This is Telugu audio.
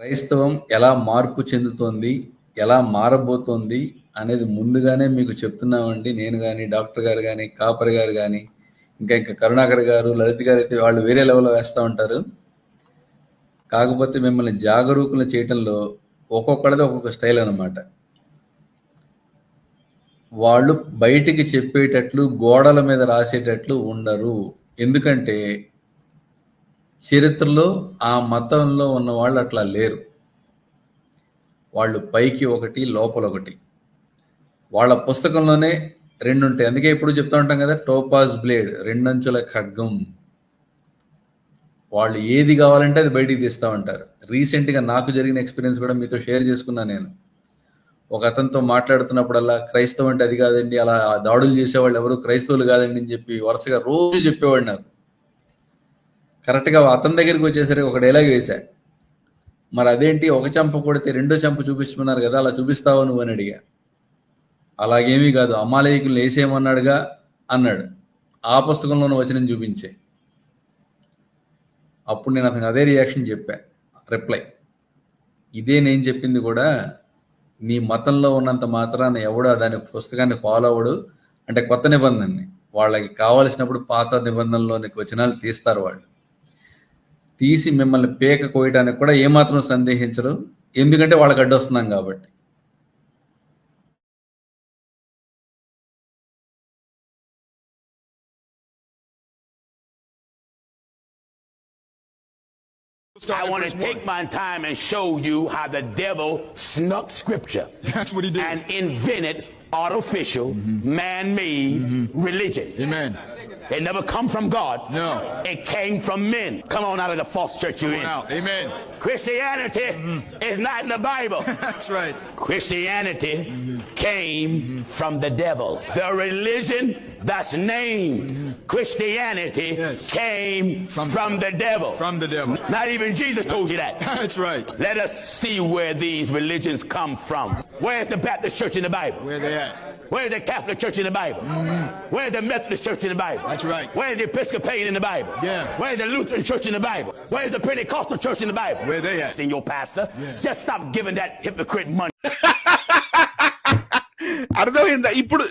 క్రైస్తవం ఎలా మార్పు చెందుతోంది ఎలా మారబోతోంది అనేది ముందుగానే మీకు చెప్తున్నామండి. నేను కానీ డాక్టర్ గారు కానీ కాపరి గారు కానీ ఇంకా ఇంకా కరుణాకర్ గారు లలిత్ గారు అయితే వాళ్ళు వేరే లెవెల్లో వేస్తూ ఉంటారు. కాకపోతే మిమ్మల్ని జాగరూకులు చేయటంలో ఒక్కొక్కడిది ఒక్కొక్క స్టైల్ అన్నమాట. వాళ్ళు బయటికి చెప్పేటట్లు గోడల మీద రాసేటట్లు ఉండరు. ఎందుకంటే చరిత్రలో ఆ మతంలో ఉన్న వాళ్ళు అట్లా లేరు. వాళ్ళు పైకి ఒకటి లోపల ఒకటి. వాళ్ళ పుస్తకంలోనే రెండు ఉంటాయి అందుకే ఇప్పుడు చెప్తూ ఉంటాం కదా టోపాజ్ బ్లేడ్ రెండంచుల ఖడ్గం. వాళ్ళు ఏది కావాలంటే అది బయటికి తీస్తూ ఉంటారు. రీసెంట్గా నాకు జరిగిన ఎక్స్పీరియన్స్ కూడా మీతో షేర్ చేసుకున్నా నేను. ఒక అతనితో మాట్లాడుతున్నప్పుడల్లా క్రైస్తవం అంటే అది కాదండి అలా దాడులు చేసేవాళ్ళు ఎవరు క్రైస్తవులు కాదండి అని చెప్పి వరుసగా రోజు చెప్పేవాడు నాకు. కరెక్ట్గా అతని దగ్గరికి వచ్చేసరికి ఒక డైలాగ్ వేశా. మరి అదేంటి? ఒక చెంప కొడితే రెండో చెంప చూపించమన్నారు కదా అలా చూపిస్తావా నువ్వు? అని అడిగా. అలాగేమీ కాదు అమాలయకులు వేసేయమన్నాడుగా? అన్నాడు. ఆ పుస్తకంలోనూ వచనం చూపించే. అప్పుడు నేను అతనికి అదే రియాక్షన్ చెప్పా. రిప్లై ఇదే నేను చెప్పింది కూడా నీ మతంలో ఉన్నంత మాత్రాన ఎవడో దాని పుస్తకాన్ని ఫాలో అవడు అంటే కొత్త నిబంధనని. వాళ్ళకి కావలసినప్పుడు పాత నిబంధనలోని వచనాలు తీస్తారు వాళ్ళు. తీసి మిమ్మల్ని పేక కోయటానికి కూడా ఏమాత్రం సందేహించరు ఎందుకంటే వాళ్ళకి అడ్డొస్తున్నాం కాబట్టి I want to take my time and show you how the devil snuck scripture That's what he did. and invented artificial, man-made religion. Amen. It never come from God. No. It came from men. Come on out of the false church you're in. out. Amen. Christianity mm-hmm. is not in the Bible. That's right. Christianity mm-hmm. came mm-hmm. from the devil. The religion that's named Christianity Yes. came from, From- the devil. From the devil. Not even Jesus told you that. That's right. Let us see where these religions come from. Where's the Baptist church in the Bible? Where they at? Where's the Catholic church in the Bible? Where's the Methodist church in the Bible? That's right. Where's the Episcopalian in the Bible? Yeah. Where's the Lutheran church in the Bible? Where's the Pentecostal church in the Bible? Where they at? In your pastor. Yeah. Just stop giving that hypocrite money. అర్థమైందా ఇప్పుడు